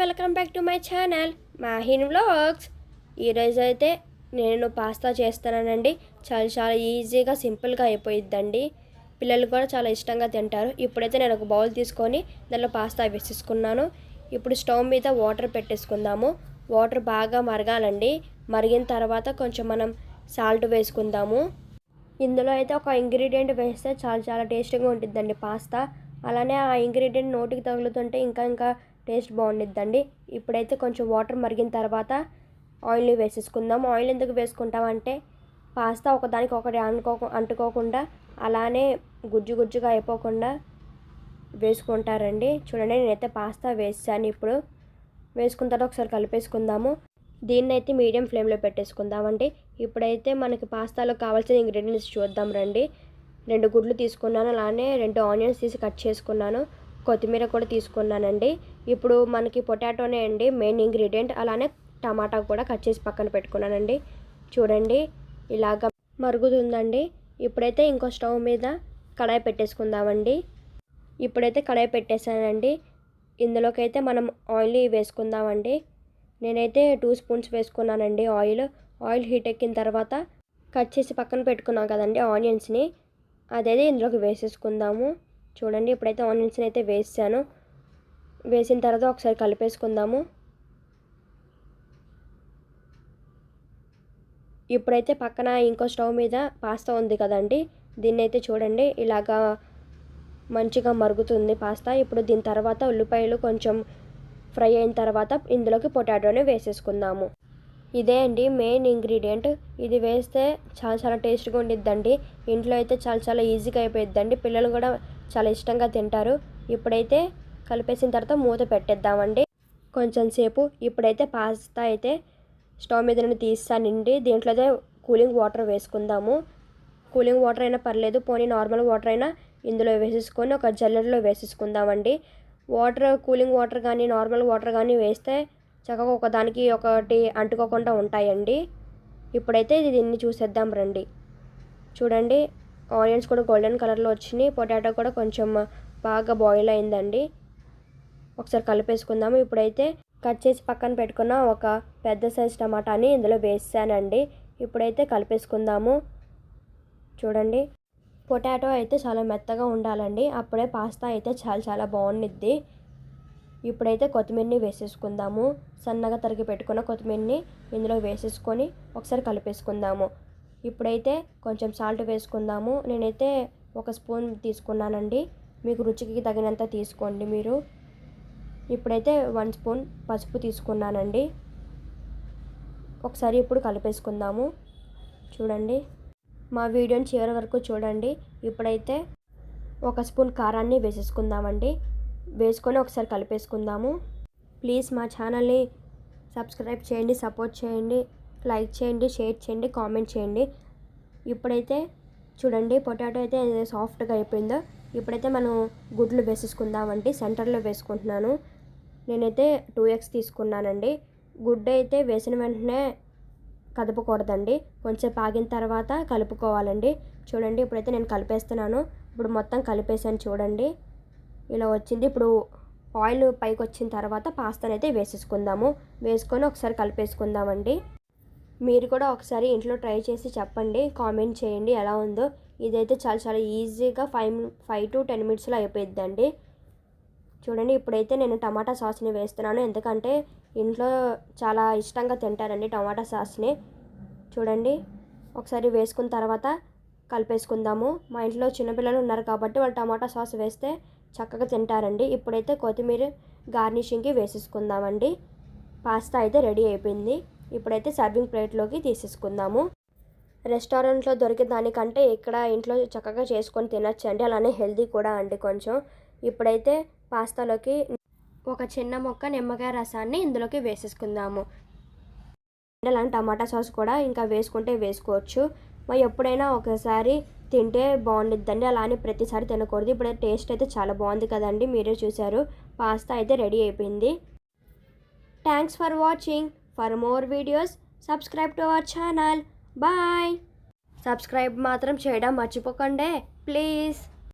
Welcome back to my channel Mahin vlogs ఈరోజు అయితే నేను పాస్తా చేస్తానండి చాలా చాలా ఈజీగా సింపుల్గా అయిపోయిద్దండి. పిల్లలు కూడా చాలా ఇష్టంగా తింటారు. ఇప్పుడైతే నేను ఒక బౌల్ తీసుకొని దానిలో పాస్తా వేసేసుకున్నాను. ఇప్పుడు స్టవ్ మీద వాటర్ పెట్టేసుకుందాము. వాటర్ బాగా మరగాలండి. మరిగిన తర్వాత కొంచెం మనం సాల్ట్ వేసుకుందాము. ఇందులో అయితే ఒక ఇంగ్రీడియంట్ వేస్తే చాలా చాలా టేస్టీగా ఉంటుందండి పాస్తా అలానే ఆ ఇంగ్రీడియంట్ నోటికి తగులుతుంటే ఇంకా ఇంకా టేస్ట్ బాగుండిద్దండి. ఇప్పుడైతే కొంచెం వాటర్ మరిగిన తర్వాత ఆయిల్ని వేసేసుకుందాం. ఆయిల్ ఎందుకు వేసుకుంటామంటే పాస్తా ఒకదానికి ఒకటి అంటుకో అంటుకోకుండా అలానే గుజ్జు గుజ్జుగా అయిపోకుండా వేసుకుంటారండి. చూడండి నేనైతే పాస్తా వేసాను ఇప్పుడు. వేసుకున్న తర్వాత ఒకసారి కలిపేసుకుందాము. దీన్ని అయితే మీడియం ఫ్లేమ్లో పెట్టేసుకుందామండి. ఇప్పుడైతే మనకి పాస్తాలో కావాల్సిన ఇంగ్రీడియంట్స్ చూద్దాం రండి. రెండు గుడ్లు తీసుకున్నాను అలానే రెండు ఆనియన్స్ తీసి కట్ చేసుకున్నాను. కొత్తిమీర కూడా తీసుకున్నానండి. ఇప్పుడు మనకి పొటాటోనే అండి మెయిన్ ఇంగ్రీడియంట్. అలానే టమాటా కూడా కట్ చేసి పక్కన పెట్టుకున్నానండి. చూడండి ఇలాగ మరుగుతుందండి. ఇప్పుడైతే ఇంకో స్టవ్ మీద కడాయి పెట్టేసుకుందామండి. ఇప్పుడైతే కడాయి పెట్టేశానండి. ఇందులోకైతే మనం ఆయిల్ వేసుకుందామండి. నేనైతే టూ స్పూన్స్ వేసుకున్నానండి ఆయిల్. ఆయిల్ హీట్ ఎక్కిన తర్వాత కట్ చేసి పక్కన పెట్టుకున్నాం కదండి ఆనియన్స్ని. అదైతే ఇందులోకి వేసేసుకుందాము. చూడండి ఇప్పుడైతే ఆనియన్స్ని అయితే వేసాను. వేసిన తర్వాత ఒకసారి కలిపేసుకుందాము. ఇప్పుడైతే పక్కన ఇంకో స్టవ్ మీద పాస్తా ఉంది కదండి దీన్ని అయితే చూడండి ఇలాగా మంచిగా మరుగుతుంది పాస్తా. ఇప్పుడు దీని తర్వాత ఉల్లిపాయలు కొంచెం ఫ్రై అయిన తర్వాత ఇందులోకి పొటాటోని వేసేసుకుందాము. ఇదే అండి మెయిన్ ఇంగ్రీడియంట్. ఇది వేస్తే చాలా చాలా టేస్ట్గా ఉండిద్దండి. ఇంట్లో అయితే చాలా చాలా ఈజీగా అయిపోయిద్దండి. పిల్లలు కూడా చాలా ఇష్టంగా తింటారు. ఇప్పుడైతే కలిపేసిన తర్వాత మూత పెట్టేద్దామండి. కొంచెం సేపు ఇప్పుడైతే పాస్తా అయితే స్టవ్ మీద నుండి తీస్తానండి. దీంట్లో అయితే కూలింగ్ వాటర్ వేసుకుందాము. కూలింగ్ వాటర్ అయినా పర్లేదు పోనీ నార్మల్ వాటర్ అయినా ఇందులో వేసేసుకొని ఒక జల్లెడలో వేసేసుకుందామండి. వాటర్ కూలింగ్ వాటర్ కానీ నార్మల్ వాటర్ కానీ వేస్తే చక్కగా ఒకదానికి ఒకటి అంటుకోకుండా ఉంటాయండి. ఇప్పుడైతే దీన్ని చూసేద్దాం రండి. చూడండి ఆనియన్స్ కూడా గోల్డెన్ కలర్లో వచ్చినాయి. పొటాటో కూడా కొంచెం బాగా బాయిల్ అయిందండి. ఒకసారి కలిపేసుకుందాము. ఇప్పుడైతే కట్ చేసి పక్కన పెట్టుకున్న ఒక పెద్ద సైజ్ టమాటాని ఇందులో వేసానండి. ఇప్పుడైతే కలిపేసుకుందాము. చూడండి. పొటాటో అయితే చాలా మెత్తగా ఉండాలండి. అప్పుడే పాస్తా అయితే చాలా చాలా బాగుండిద్ది. ఇప్పుడైతే కొత్తిమీరని వేసేసుకుందాము. సన్నగా తరిగి పెట్టుకున్న కొత్తిమీరని ఇందులో వేసేసుకొని ఒకసారి కలిపేసుకుందాము. ఇప్పుడైతే కొంచెం సాల్ట్ వేసుకుందాము. నేనైతే ఒక స్పూన్ తీసుకున్నానండి. మీకు రుచికి తగినంత తీసుకోండి మీరు. ఇప్పుడైతే వన్ స్పూన్ పసుపు తీసుకున్నానండి. ఒకసారి ఇప్పుడు కలిపేసుకుందాము. చూడండి. మా వీడియోని చివరి వరకు చూడండి. ఇప్పుడైతే ఒక స్పూన్ కారాన్ని వేసేసుకుందామండి. వేసుకొని ఒకసారి కలిపేసుకుందాము. ప్లీజ్ మా ఛానల్ని సబ్స్క్రైబ్ చేయండి సపోర్ట్ చేయండి. లైక్ చేయండి షేర్ చేయండి కామెంట్ చేయండి. ఇప్పుడైతే చూడండి పొటాటో అయితే సాఫ్ట్గా అయిపోయిందో ఇప్పుడైతే మనం గుడ్లు వేసేసుకుందామండి. సెంటర్లో వేసుకుంటున్నాను. నేనైతే టూ ఎగ్స్ తీసుకున్నానండి. గుడ్డు అయితే వేసిన వెంటనే కదపకూడదండి. కొంచెం ఆగిన తర్వాత కలుపుకోవాలండి. చూడండి ఇప్పుడైతే నేను కలిపేస్తున్నాను. ఇప్పుడు మొత్తం కలిపేసాను చూడండి. ఇలా వచ్చింది. ఇప్పుడు ఆయిల్ పైకి వచ్చిన తర్వాత పాస్తానైతే వేసేసుకుందాము. వేసుకొని ఒకసారి కలిపేసుకుందామండి. మీరు కూడా ఒకసారి ఇంట్లో ట్రై చేసి చెప్పండి కామెంట్ చేయండి ఎలా ఉందో. ఇదైతే చాలా చాలా ఈజీగా ఫైవ్ ఫైవ్ టు టెన్ మినిట్స్లో అయిపోయిద్దండి. చూడండి ఇప్పుడైతే నేను టమాటా సాస్ని వేస్తున్నాను. ఎందుకంటే ఇంట్లో చాలా ఇష్టంగా తింటారండి టమాటా సాస్ని. చూడండి ఒకసారి వేసుకున్న తర్వాత కలిపేసుకుందాము. మా ఇంట్లో చిన్నపిల్లలు ఉన్నారు కాబట్టి వాళ్ళు టమాటా సాస్ వేస్తే చక్కగా తింటారండి. ఇప్పుడైతే కొత్తిమీర గార్నిషింగ్కి వేసేసుకుందామండి. పాస్తా అయితే రెడీ అయిపోయింది. ఇప్పుడైతే సర్వింగ్ ప్లేట్లోకి తీసేసుకుందాము. రెస్టారెంట్లో దొరికే దానికంటే ఇక్కడ ఇంట్లో చక్కగా చేసుకొని తినచ్చండి. అలానే హెల్దీ కూడా అండి కొంచెం. ఇప్పుడైతే పాస్తాలోకి ఒక చిన్న మొక్క నిమ్మకాయ రసాన్ని ఇందులోకి వేసేసుకుందాము. అలానే టమాటా సాస్ కూడా ఇంకా వేసుకుంటే వేసుకోవచ్చు. మరి ఎప్పుడైనా ఒకసారి తింటే బాగుండిద్దండి. అలా అని ప్రతిసారి తినకూడదు. ఇప్పుడు టేస్ట్ అయితే చాలా బాగుంది కదండి. మీరే చూశారు. పాస్తా అయితే రెడీ అయిపోయింది. Thanks for watching. For more videos subscribe to our channel. Bye. Subscribe మాత్రం చేయడం మర్చిపోకండి. ప్లీజ్.